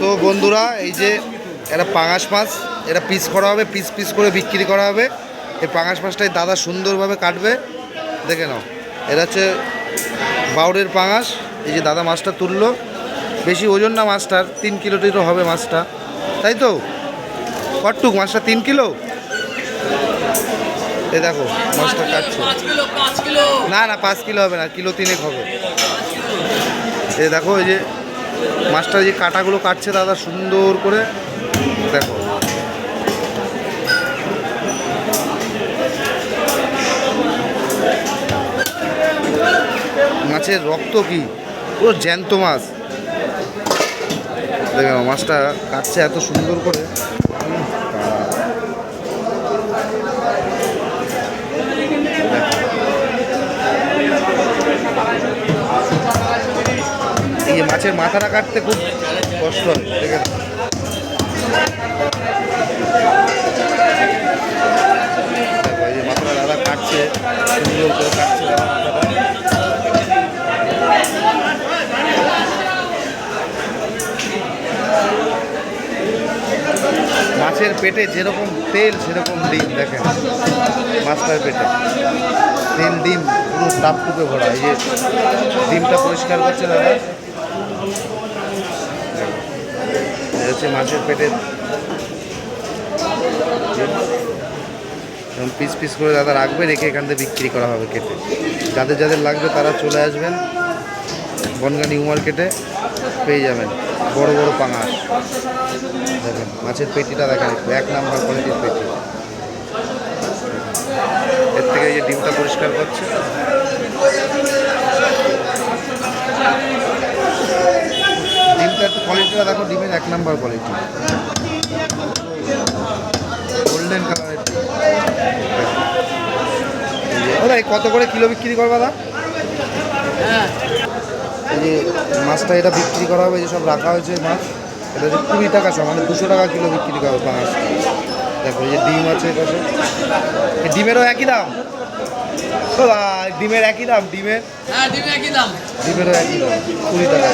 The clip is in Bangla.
তো বন্ধুরা, এই যে এটা পাঙাশ মাছ, এটা পিস করা হবে পিস পিস করে বিক্রি করা হবে। এই পাঙাশ মাছটাই দাদা সুন্দরভাবে কাটবে। দেখে নাও, এটা হচ্ছে বাউরের পাঙাশ। এই যে দাদা মাছটা তুললো। বেশি ওজন না মাছটার, তিন কিলো টিলো হবে মাছটা। তাই তো? কটটুক মাছটা, তিন কিলো? এই দেখো, মাছটা কাটছে। না না, পাঁচ কিলো হবে না, কিলো তিনেক হবে। এই দেখো, এই যে মাছটা যে কাটাগুলো কাটছে দাদা, সুন্দর করে দেখো। মাছের রক্ত কি? পুরো জ্যান্ত মাছ। দেখো, মাছটা কাটছে এত সুন্দর করে উম, বাবা। এই যে মাছের মাথাটা কাটতে খুব কষ্ট হয়, ঠিক আছে? মাথাটা দাদা কাটছে কাটছে মাছের পেটে যেরকম তেল, সেরকম ডিম, দেখেন। মাছটার পেটে। তেল, ডিম, পুরো টাপটুপে ভরা, এই যে ডিমটা পরিষ্কার করছে দাদা। হচ্ছে মাছের পেটে পিস পিস করে দাদা রাখবে, রেখে এখান থেকে বিক্রি করা হবে কেটে যাদের যাদের লাগবে তারা চলে আসবেন বনগা নিউ মার্কেটে পেয়ে যাবেন বড় বড় পাঙাশ। দেখেন, মাছের পেটিটা দেখেন এক নাম্বার কোয়ালিটির পেটি। এর থেকে এই যে ডিমটা পরিষ্কার করছে ডিমটা কোয়ালিটিটা দেখো ডিমের এক নাম্বার কোয়ালিটি গোল্ডেন কালারের ওরা কত করে কিলো বিক্রি করবা দা হ্যাঁ এই যে মাছটা এটা বিক্রি করা হবে এই যে সব রাখা হয়েছে মাছ। এটা হচ্ছে কুড়ি টাকা সব মানে দুশো টাকা কিলো বিক্রি করা হবে পাঁচ দেখো এই যে ডিম আছে এটা। এই ডিমেরও একই দাম? ডিমের একই দাম ডিমের? হ্যাঁ একই দাম। ডিমেরও একই দাম কুড়ি টাকা।